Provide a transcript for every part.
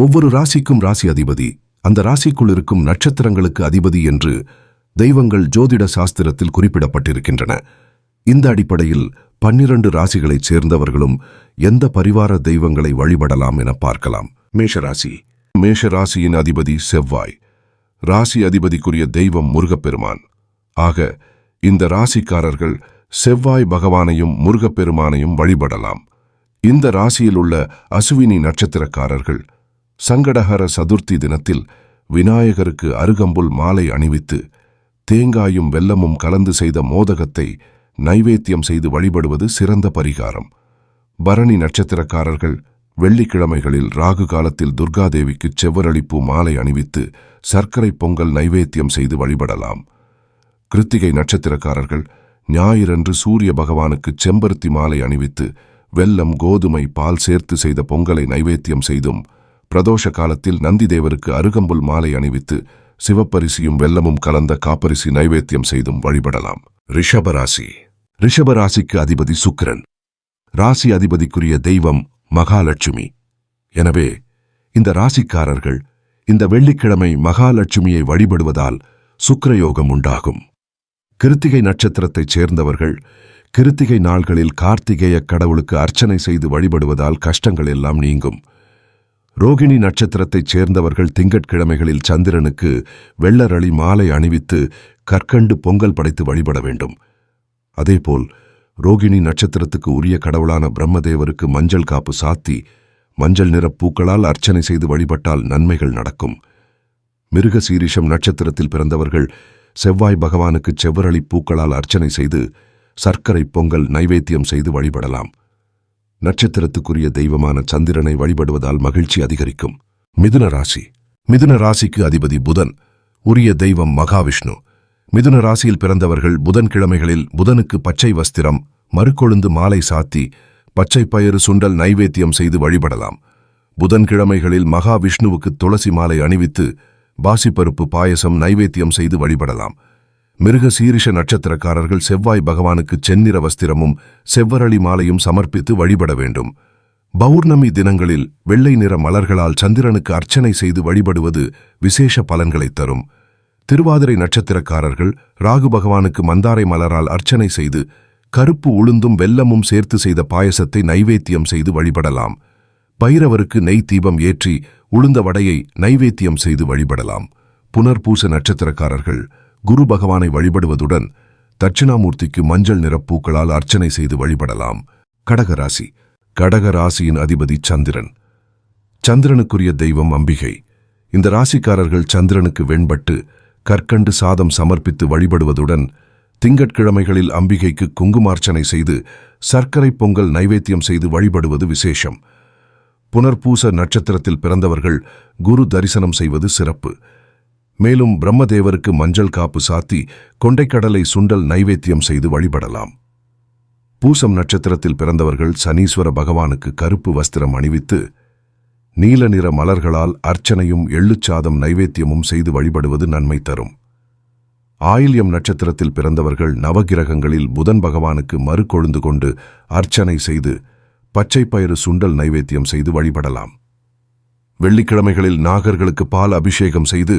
ஒவ்வொரு ராசிக்கும் ராசி அதிபதி அந்த ராசிக்குள் இருக்கும் நட்சத்திரங்களுக்கு அதிபதி என்று தெய்வங்கள் ஜோதிட சாஸ்திரத்தில் குறிப்பிடப்பட்டிருக்கின்றன. இந்த அடிப்படையில் பன்னிரண்டு ராசிகளைச் சேர்ந்தவர்களும் எந்த பரிவார தெய்வங்களை வழிபடலாம் என பார்க்கலாம். மேஷராசி. மேஷராசியின் அதிபதி செவ்வாய். ராசி அதிபதிக்குரிய தெய்வம் முருகப்பெருமான். ஆக இந்த ராசிக்காரர்கள் செவ்வாய் பகவானையும் முருகப்பெருமானையும் வழிபடலாம். இந்த ராசியில் உள்ள அசுவினி நட்சத்திரக்காரர்கள் சங்கடஹர சதுர்த்தி தினத்தில் விநாயகருக்கு அருகம்புல் மாலை அணிவித்து தேங்காயும் வெல்லமும் கலந்து செய்த மோதகத்தை நைவேத்தியம் செய்து வழிபடுவது சிறந்த பரிகாரம். பரணி நட்சத்திரக்காரர்கள் வெள்ளிக்கிழமைகளில் ராகு காலத்தில் துர்காதேவிக்கு செவ்வரளிப்பு மாலை அணிவித்து சர்க்கரை பொங்கல் நைவேத்தியம் செய்து வழிபடலாம். கிருத்திகை நட்சத்திரக்காரர்கள் ஞாயிறன்று சூரிய பகவானுக்கு செம்பருத்தி மாலை அணிவித்து வெல்லம் கோதுமை பால் சேர்த்து செய்த பொங்கலை நைவேத்தியம் செய்தும் பிரதோஷ காலத்தில் நந்திதேவருக்கு அருகம்புல் மாலை அணிவித்து சிவப்பரிசியும் வெல்லமும் கலந்த காப்பரிசி நைவேத்தியம் செய்தும் வழிபடலாம். ரிஷபராசி. ரிஷபராசிக்கு அதிபதி சுக்கிரன். ராசி அதிபதிக்குரிய தெய்வம் மகாலட்சுமி. எனவே இந்த ராசிக்காரர்கள் இந்த வெள்ளிக்கிழமை மகாலட்சுமியை வழிபடுவதால் சுக்கிரயோகம் உண்டாகும். கிருத்திகை நட்சத்திரத்தைச் சேர்ந்தவர்கள் கிருத்திகை நாள்களில் கார்த்திகேய கடவுளுக்கு அர்ச்சனை செய்து வழிபடுவதால் கஷ்டங்கள் எல்லாம் நீங்கும். ரோகிணி நட்சத்திரத்தைச் சேர்ந்தவர்கள் திங்கட்கிழமைகளில் சந்திரனுக்கு வெள்ளரளி மாலை அணிவித்து கற்கண்டு பொங்கல் படைத்து வழிபட வேண்டும். அதேபோல் ரோகிணி நட்சத்திரத்துக்கு உரிய கடவுளான பிரம்மதேவருக்கு மஞ்சள் காப்பு சாத்தி மஞ்சள் நிறப் பூக்களால் அர்ச்சனை செய்து வழிபட்டால் நன்மைகள் நடக்கும். மிருகசீரிஷம் நட்சத்திரத்தில் பிறந்தவர்கள் செவ்வாய் பகவானுக்கு செவ்வரளி பூக்களால் அர்ச்சனை செய்து சர்க்கரை பொங்கல் நைவேத்தியம் செய்து வழிபடலாம். நட்சத்திரத்துக்குரிய தெய்வமான சந்திரனை வழிபடுவதால் மகிழ்ச்சி அதிகரிக்கும். மிதுன ராசி. மிதுன ராசிக்கு அதிபதி புதன் உரிய தெய்வம் மகாவிஷ்ணு. மிதுன ராசியில் பிறந்தவர்கள் புதன்கிழமைகளில் புதனுக்கு பச்சை வஸ்திரம் மறுக்கொழுந்து மாலை சாத்தி பச்சை பயிறு சுண்டல் நைவேத்தியம் செய்து வழிபடலாம். புதன்கிழமைகளில் மகாவிஷ்ணுவுக்கு துளசி மாலை அணிவித்து பாசிப்பருப்பு பாயசம் நைவேத்தியம் செய்து வழிபடலாம். மிருக சீரிஷ நட்சத்திரக்காரர்கள் செவ்வாய் பகவானுக்கு செந்நிற வஸ்திரமும் செவ்வரளி மாலையும் சமர்ப்பித்து வழிபட வேண்டும். பௌர்ணமி தினங்களில் வெள்ளை நிற மலர்களால் சந்திரனுக்கு அர்ச்சனை செய்து வழிபடுவது விசேஷ பலன்களை தரும். திருவாதிரை நட்சத்திரக்காரர்கள் ராகு பகவானுக்கு மந்தாரை மலரால் அர்ச்சனை செய்து கருப்பு உளுந்தும் வெல்லமும் சேர்த்து செய்த பாயசத்தை நைவேத்தியம் செய்து வழிபடலாம். பைரவருக்கு நெய் தீபம் ஏற்றி உளுந்த வடையை நைவேத்தியம் செய்து வழிபடலாம். புனர்பூச நட்சத்திரக்காரர்கள் குரு பகவானை வழிபடுவதுடன் தட்சிணாமூர்த்திக்கு மஞ்சள் நிற பூக்களால் அர்ச்சனை செய்து வழிபடலாம். கடகராசி கடகராசியின் அதிபதி சந்திரன். சந்திரனுக்குரிய தெய்வம் அம்பிகை. இந்த ராசிக்காரர்கள் சந்திரனுக்கு வெண்பட்டு கற்கண்டு சாதம் சமர்ப்பித்து வழிபடுவதுடன் திங்கட்கிழமைகளில் அம்பிகைக்கு குங்குமார்ச்சனை செய்து சர்க்கரை பொங்கல் நைவேத்தியம் செய்து வழிபடுவது விசேஷம். புனர்பூச நட்சத்திரத்தில் பிறந்தவர்கள் குரு தரிசனம் செய்வது சிறப்பு. மேலும் பிரம்மதேவருக்கு மஞ்சள் காப்பு சாத்தி கொண்டைக்கடலை சுண்டல் நைவேத்தியம் செய்து வழிபடலாம். பூசம் நட்சத்திரத்தில் பிறந்தவர்கள் சனீஸ்வர பகவானுக்கு கருப்பு வஸ்திரம் அணிவித்து நீல நிற மலர்களால் அர்ச்சனையும் எள்ளுச்சாதம் நைவேத்தியமும் செய்து வழிபடுவது நன்மை தரும். ஆயில்யம் நட்சத்திரத்தில் பிறந்தவர்கள் நவகிரகங்களில் புதன் பகவானுக்கு மறுக்கொழுந்து கொண்டு அர்ச்சனை செய்து பச்சை பயிறு சுண்டல் நைவேத்தியம் செய்து வழிபடலாம். வெள்ளிக்கிழமைகளில் நாகர்களுக்கு பால் அபிஷேகம் செய்து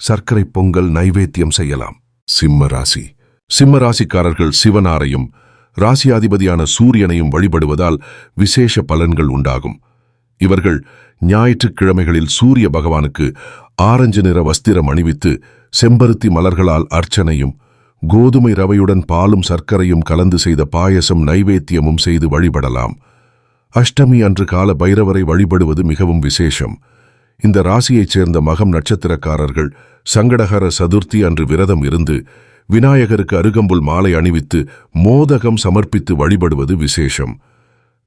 சர்க்கரை பொங்கல் நைவேத்தியம் செய்யலாம். சிம்ம ராசி. சிம்ம ராசிக்காரர்கள் சிவனாரையும் ராசியாதிபதியான சூரியனையும் வழிபடுவதால் விசேஷ பலன்கள் உண்டாகும். இவர்கள் ஞாயிற்றுக்கிழமைகளில் சூரிய பகவானுக்கு ஆரஞ்சு நிற வஸ்திரம் அணிவித்து செம்பருத்தி மலர்களால் அர்ச்சனையும் கோதுமை ரவையுடன் பாலும் சர்க்கரையும் கலந்து செய்த பாயசம் நைவேத்தியமும் செய்து வழிபடலாம். அஷ்டமி அன்று கால பைரவரை வழிபடுவது மிகவும் விசேஷம். இந்த ராசியைச் சேர்ந்த மகம் நட்சத்திரக்காரர்கள் சங்கடகர சதுர்த்தி அன்று விரதம் இருந்து விநாயகருக்கு அருகம்புல் மாலை அணிவித்து மோதகம் சமர்ப்பித்து வழிபடுவது விசேஷம்.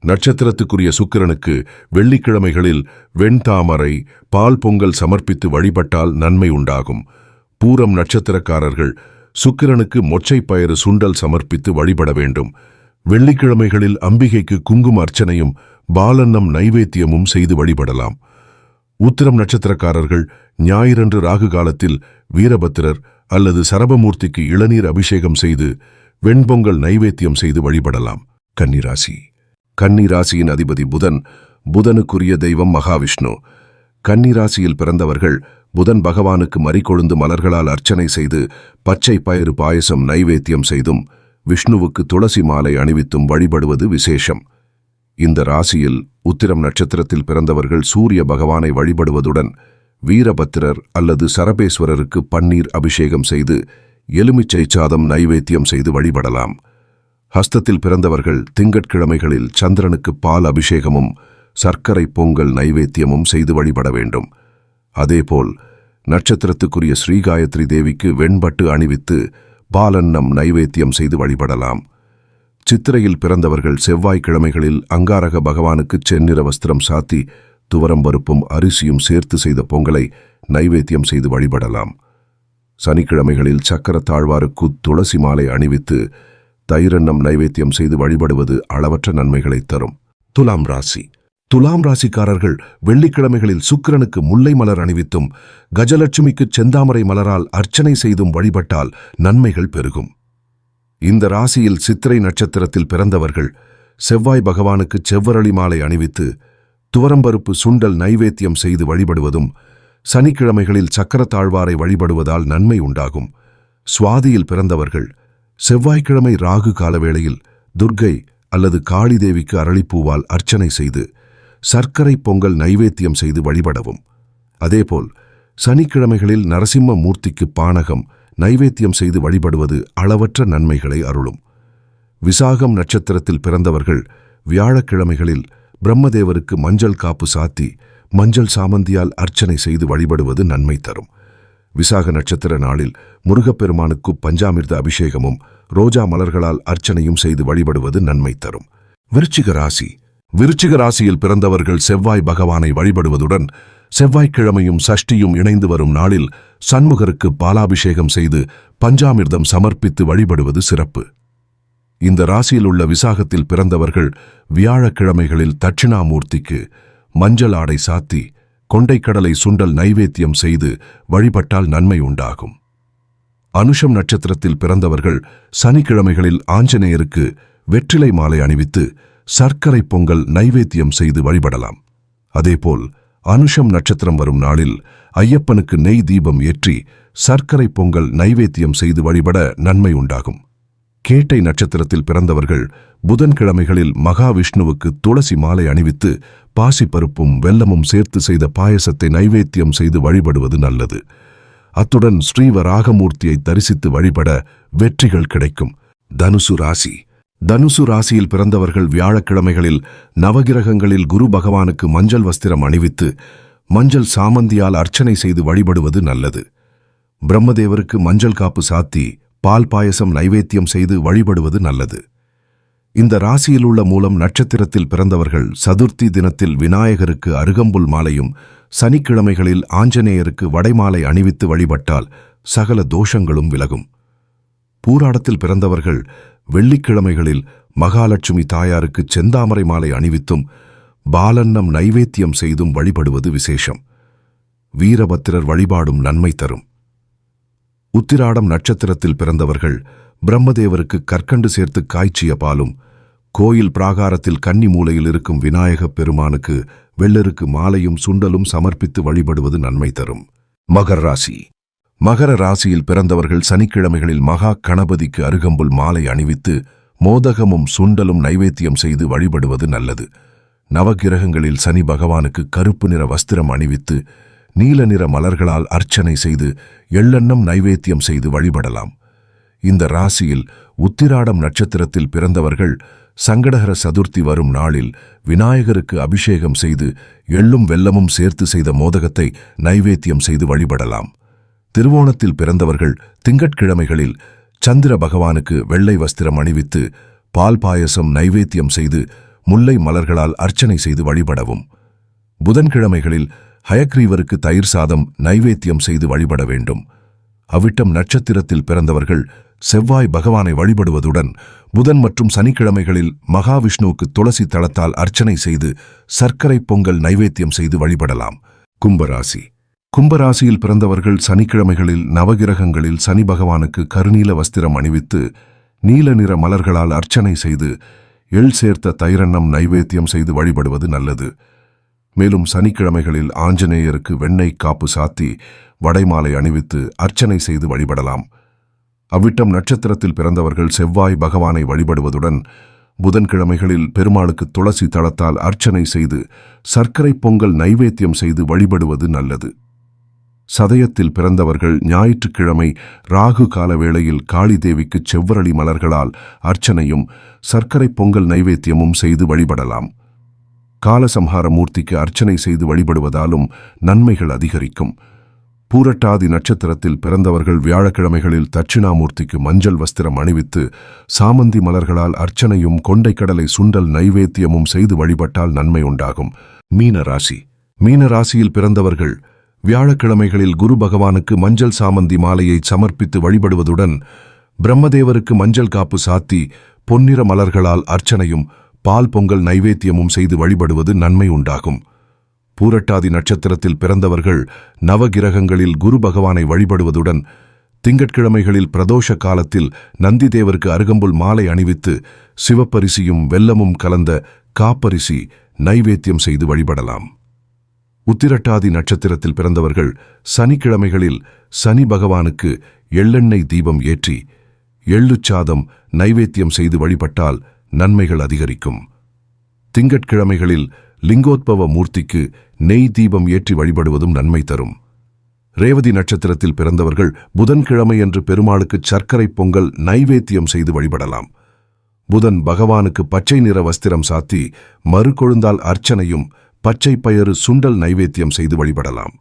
நட்சத்திரத்துக்குரிய சுக்கிரனுக்கு வெள்ளிக்கிழமைகளில் வெண்தாமரை பால் பொங்கல் சமர்ப்பித்து வழிபட்டால் நன்மை உண்டாகும். பூரம் நட்சத்திரக்காரர்கள் சுக்கிரனுக்கு மொச்சை பயிறு சுண்டல் சமர்ப்பித்து வழிபட வேண்டும். வெள்ளிக்கிழமைகளில் அம்பிகைக்கு குங்கும அர்ச்சனையும் பாலன்னம் நைவேத்தியமும் செய்து வழிபடலாம். உத்திரம் நட்சத்திரக்காரர்கள் ஞாயிறன்று ராகு காலத்தில் வீரபத்திரர் அல்லது சரபமூர்த்திக்கு இளநீர் அபிஷேகம் செய்து வெண்பொங்கல் நைவேத்தியம் செய்து வழிபடலாம். கன்னிராசி. கன்னிராசியின் அதிபதி புதன் புதனுக்குரிய தெய்வம் மகாவிஷ்ணு. கன்னிராசியில் பிறந்தவர்கள் புதன் பகவானுக்கு மறிக்கொழுந்து மலர்களால் அர்ச்சனை செய்து பச்சை பயிறு பாயசம் நைவேத்தியம் செய்தும் விஷ்ணுவுக்கு துளசி மாலை அணிவித்தும் வழிபடுவது விசேஷம். இந்த ராசியில் உத்திரம் நட்சத்திரத்தில் பிறந்தவர்கள் சூரிய பகவானை வழிபடுவதுடன் வீரபத்திரர் அல்லது சரபேஸ்வரருக்கு பன்னீர் அபிஷேகம் செய்து எலுமிச்சை சாதம் நைவேத்தியம் செய்து வழிபடலாம். ஹஸ்தத்தில் பிறந்தவர்கள் திங்கட்கிழமைகளில் சந்திரனுக்கு பால் அபிஷேகமும் சர்க்கரை பொங்கல் நைவேத்தியமும் செய்து வழிபட வேண்டும். அதேபோல் நட்சத்திரத்துக்குரிய ஸ்ரீகாயத்ரி தேவிக்கு வெண்பட்டு அணிவித்து பாலன்னம் நைவேத்தியம் செய்து வழிபடலாம். சித்திரையில் பிறந்தவர்கள் செவ்வாய்க்கிழமைகளில் அங்காரக பகவானுக்கு செந்நிற வஸ்திரம் சாத்தி துவரம் பருப்பும் அரிசியும் சேர்த்து செய்த பொங்கலை நைவேத்தியம் செய்து வழிபடலாம். சனிக்கிழமைகளில் சக்கர தாழ்வாருக்கு துளசி மாலை அணிவித்து தைரன்னம் நைவேத்தியம் செய்து வழிபடுவது அளவற்ற நன்மைகளை தரும். துலாம் ராசி. துலாம் ராசிக்காரர்கள் வெள்ளிக்கிழமைகளில் சுக்கிரனுக்கு முல்லை மலர் அணிவித்தும் கஜலட்சுமிக்கு செந்தாமரை மலரால் அர்ச்சனை செய்தும் வழிபட்டால் நன்மைகள் பெருகும். இந்த ராசியில் சித்திரை நட்சத்திரத்தில் பிறந்தவர்கள் செவ்வாய் பகவானுக்கு செவ்வரளி மாலை அணிவித்து துவரம்பருப்பு சுண்டல் நைவேத்தியம் செய்து வழிபடுவதும் சனிக்கிழமைகளில் சக்கரத்தாழ்வாரை வழிபடுவதால் நன்மை உண்டாகும். சுவாதியில் பிறந்தவர்கள் செவ்வாய்க்கிழமை ராகு காலவேளையில் துர்க்கை அல்லது காளி தேவிக்கு அரளிப்பூவால் அர்ச்சனை செய்து சர்க்கரை பொங்கல் நைவேத்தியம் செய்து வழிபடவும். அதேபோல் சனிக்கிழமைகளில் நரசிம்ம மூர்த்திக்கு பானகம் நைவேத்தியம் செய்து வழிபடுவது அளவற்ற நன்மைகளை அருளும். விசாகம் நட்சத்திரத்தில் பிறந்தவர்கள் வியாழக்கிழமைகளில் பிரம்மதேவருக்கு மஞ்சள் காப்பு சாத்தி மஞ்சள் சாமந்தியால் அர்ச்சனை செய்து வழிபடுவது நன்மை தரும். விசாக நட்சத்திர நாளில் முருகப்பெருமானுக்கு பஞ்சாமிர்த அபிஷேகமும் ரோஜா மலர்களால் அர்ச்சனையும் செய்து வழிபடுவது நன்மை தரும். விருச்சிக ராசி. விருச்சிக ராசியில் பிறந்தவர்கள் செவ்வாய் பகவானை வழிபடுவதுடன் செவ்வாய்க்கிழமையும் சஷ்டியும் இணைந்து வரும் நாளில் சண்முகருக்கு பாலாபிஷேகம் செய்து பஞ்சாமிர்தம் சமர்ப்பித்து வழிபடுவது சிறப்பு. இந்த ராசியில் உள்ள விசாகத்தில் பிறந்தவர்கள் வியாழக்கிழமைகளில் தட்சிணாமூர்த்திக்கு மஞ்சள் ஆடை சாத்தி கொண்டைக்கடலை சுண்டல் நைவேத்தியம் செய்து வழிபட்டால் நன்மை உண்டாகும். அனுஷம் நட்சத்திரத்தில் பிறந்தவர்கள் சனிக்கிழமைகளில் ஆஞ்சநேயருக்கு வெற்றிலை மாலை அணிவித்து சர்க்கரை பொங்கல் நைவேத்தியம் செய்து வழிபடலாம். அதேபோல் அனுஷம் நட்சத்திரம் வரும் நாளில் ஐயப்பனுக்கு நெய் தீபம் ஏற்றி சர்க்கரை பொங்கல் நைவேத்தியம் செய்து வழிபட நன்மை உண்டாகும். கேட்டை நட்சத்திரத்தில் பிறந்தவர்கள் புதன்கிழமைகளில் மகாவிஷ்ணுவுக்கு துளசி மாலை அணிவித்து பாசிப்பருப்பும் வெல்லமும் சேர்த்து செய்த பாயசத்தை நைவேத்தியம் செய்து வழிபடுவது நல்லது. அத்துடன் ஸ்ரீவராகமூர்த்தியை தரிசித்து வழிபட வெற்றிகள் கிடைக்கும். தனுசு ராசி. தனுசு ராசியில் பிறந்தவர்கள் வியாழக்கிழமைகளில் நவகிரகங்களில் குரு பகவானுக்கு மஞ்சள் வஸ்திரம் அணிவித்து மஞ்சள் சாமந்தியால் அர்ச்சனை செய்து வழிபடுவது நல்லது. பிரம்மதேவருக்கு மஞ்சள் காப்பு சாத்தி பால் பாயசம் நைவேத்தியம் செய்து வழிபடுவது நல்லது. இந்த ராசியில் உள்ள மூலம் நட்சத்திரத்தில் பிறந்தவர்கள் சதுர்த்தி தினத்தில் விநாயகருக்கு அருகம்புல் மாலையும் சனிக்கிழமைகளில் ஆஞ்சநேயருக்கு வடைமாலை அணிவித்து வழிபட்டால் சகல தோஷங்களும் விலகும். பூராடத்தில் பிறந்தவர்கள் வெள்ளிக்கிழமைகளில் மகாலட்சுமி தாயாருக்கு செந்தாமரை மாலை அணிவித்தும் பாலன்னம் நைவேத்தியம் செய்தும் வழிபடுவது விசேஷம். வீரபத்திரர் வழிபாடும் நன்மை தரும். உத்திராடம் நட்சத்திரத்தில் பிறந்தவர்கள் பிரம்மதேவருக்கு கற்கண்டு சேர்த்து காய்ச்சிய பாலும் கோயில் பிராகாரத்தில் கன்னி மூலையில் இருக்கும் விநாயகப் பெருமானுக்கு வெள்ளருக்கு மாலையும் சுண்டலும் சமர்ப்பித்து வழிபடுவது நன்மை தரும். மகர் ராசி. மகர ராசியில் பிறந்தவர்கள் சனிக்கிழமைகளில் மகா கணபதிக்கு அருகம்புல் மாலை அணிவித்து மோதகமும் சுண்டலும் நைவேத்தியம் செய்து வழிபடுவது நல்லது. நவகிரகங்களில் சனி பகவானுக்கு கருப்பு நிற வஸ்திரம் அணிவித்து நீல நிற மலர்களால் அர்ச்சனை செய்து எள்ளெண்ணம் நைவேத்தியம் செய்து வழிபடலாம். இந்த ராசியில் உத்திராடம் நட்சத்திரத்தில் பிறந்தவர்கள் சங்கடகர சதுர்த்தி வரும் நாளில் விநாயகருக்கு அபிஷேகம் செய்து எள்ளும் வெல்லமும் சேர்த்து செய்த மோதகத்தை நைவேத்தியம் செய்து வழிபடலாம். திருவோணத்தில் பிறந்தவர்கள் திங்கட்கிழமைகளில் சந்திர பகவானுக்கு வெள்ளை வஸ்திரம் அணிவித்து பால் பாயசம் நைவேத்தியம் செய்து முல்லை மலர்களால் அர்ச்சனை செய்து வழிபடவும். புதன்கிழமைகளில் ஹயக்ரீவருக்கு தயிர் சாதம் நைவேத்தியம் செய்து வழிபட வேண்டும். அவிட்டம் நட்சத்திரத்தில் பிறந்தவர்கள் செவ்வாய் பகவானை வழிபடுவதுடன் புதன் மற்றும் சனிக்கிழமைகளில் மகாவிஷ்ணுவுக்கு துளசி தளத்தால் அர்ச்சனை செய்து சர்க்கரை பொங்கல் நைவேத்தியம் செய்து வழிபடலாம். கும்பராசி. கும்பராசியில் பிறந்தவர்கள் சனிக்கிழமைகளில் நவகிரகங்களில் சனி பகவானுக்கு கருநீல வஸ்திரம் அணிவித்து நீல நிற மலர்களால் அர்ச்சனை செய்து எள் சேர்த்த தைரண்ணம் நைவேத்தியம் செய்து வழிபடுவது நல்லது. மேலும் சனிக்கிழமைகளில் ஆஞ்சநேயருக்கு வெண்ணெய் காப்பு சாத்தி வடைமாலை அணிவித்து அர்ச்சனை செய்து வழிபடலாம். அவ்விட்டம் நட்சத்திரத்தில் பிறந்தவர்கள் செவ்வாய் பகவானை வழிபடுவதுடன் புதன்கிழமைகளில் பெருமாளுக்கு துளசி தளத்தால் அர்ச்சனை செய்து சர்க்கரை பொங்கல் நைவேத்தியம் செய்து வழிபடுவது நல்லது. சதயத்தில் பிறந்தவர்கள் ஞாயிற்றுக்கிழமை ராகு கால வேளையில் காளி தேவிக்கு செவ்வரளி மலர்களால் அர்ச்சனையும் சர்க்கரை பொங்கல் நைவேத்தியமும் செய்து வழிபடலாம். காலசம்ஹார மூர்த்திக்கு அர்ச்சனை செய்து வழிபடுவதாலும் நன்மைகள் அதிகரிக்கும். பூரட்டாதி நட்சத்திரத்தில் பிறந்தவர்கள் வியாழக்கிழமைகளில் தட்சிணாமூர்த்திக்கு மஞ்சள் வஸ்திரம் அணிவித்து சாமந்தி மலர்களால் அர்ச்சனையும் கொண்டைக்கடலை சுண்டல் நைவேத்தியமும் செய்து வழிபட்டால் நன்மை உண்டாகும். மீன ராசி மீன ராசியில் பிறந்தவர்கள் வியாழக்கிழமைகளில் குரு பகவானுக்கு மஞ்சள் சாமந்தி மாலையை சமர்ப்பித்து வழிபடுவதுடன் பிரம்மதேவருக்கு மஞ்சள் காப்பு சாத்தி பொன்னிற மலர்களால் அர்ச்சனையும் பால் பொங்கல் நைவேத்தியமும் செய்து வழிபடுவது நன்மை உண்டாகும். பூரட்டாதி நட்சத்திரத்தில் பிறந்தவர்கள் நவகிரகங்களில் குரு பகவானை வழிபடுவதுடன் திங்கட்கிழமைகளில் பிரதோஷ காலத்தில் நந்திதேவருக்கு அருகம்புல் மாலை அணிவித்து சிவப்பரிசியும் வெல்லமும் கலந்த காப்பரிசி நைவேத்தியம் செய்து வழிபடலாம். உத்திரட்டாதி நட்சத்திரத்தில் பிறந்தவர்கள் சனிக்கிழமைகளில் சனி பகவானுக்கு எள்ளெண்ணெய் தீபம் ஏற்றி எள்ளுச்சாதம் நைவேத்தியம் செய்து வழிபட்டால் நன்மைகள் அதிகரிக்கும். திங்கட்கிழமைகளில் லிங்கோத்பவ மூர்த்திக்கு நெய் தீபம் ஏற்றி வழிபடுவதும் நன்மை தரும். ரேவதி நட்சத்திரத்தில் பிறந்தவர்கள் புதன்கிழமையன்று பெருமாளுக்கு சர்க்கரை பொங்கல் நைவேத்தியம் செய்து வழிபடலாம். புதன் பகவானுக்கு பச்சை நிற வஸ்திரம் சாத்தி மறுகொழுந்தால் அர்ச்சனையும் பச்சை பயறு சுண்டல் நைவேத்தியம் செய்து வழிபடலாம்.